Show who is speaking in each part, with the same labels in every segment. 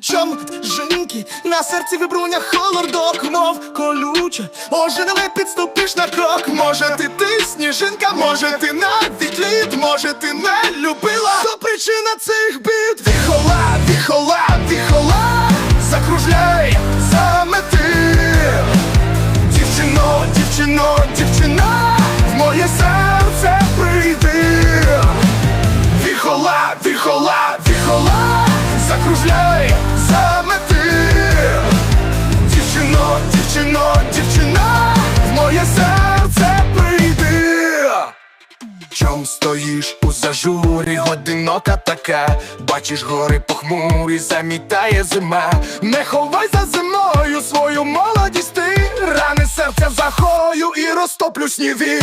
Speaker 1: Чом жінки на серці вибруня холодок, мов колюче, може не підступиш на крок, може ти ти сніжинка, може ти навіть лід, може ти не любила, то причина цих бід стоїш у зажурі, годинока така, бачиш гори похмурі, замітає зима. Не ховай за зимою свою молодість ти рани серця захою і розтоплю сніги.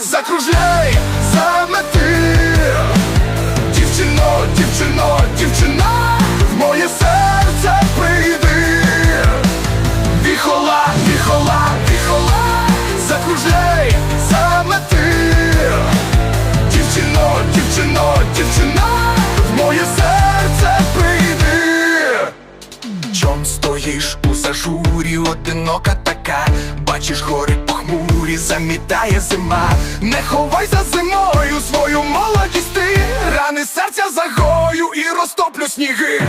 Speaker 1: Закружляй саме ти Дівчино, дівчино, дівчина, така, бачиш гори похмурі, замітає зима. Не ховай за зимою свою молодість ти рани серця загою і розтоплю сніги.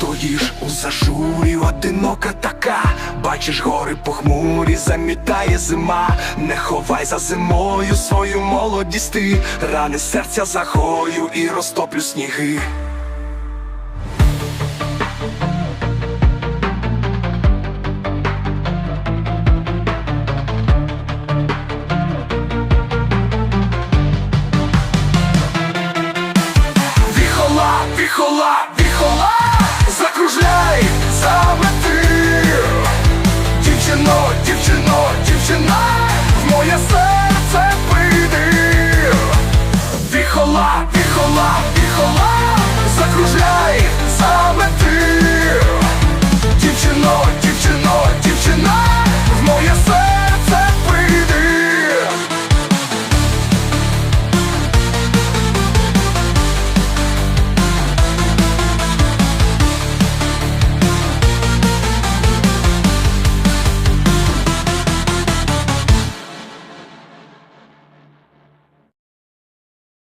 Speaker 1: Стоїш у зажурі, одинока така, бачиш гори похмурі, замітає зима, не ховай за зимою свою молодість. Ти рани серця захою і розтоплю сніги.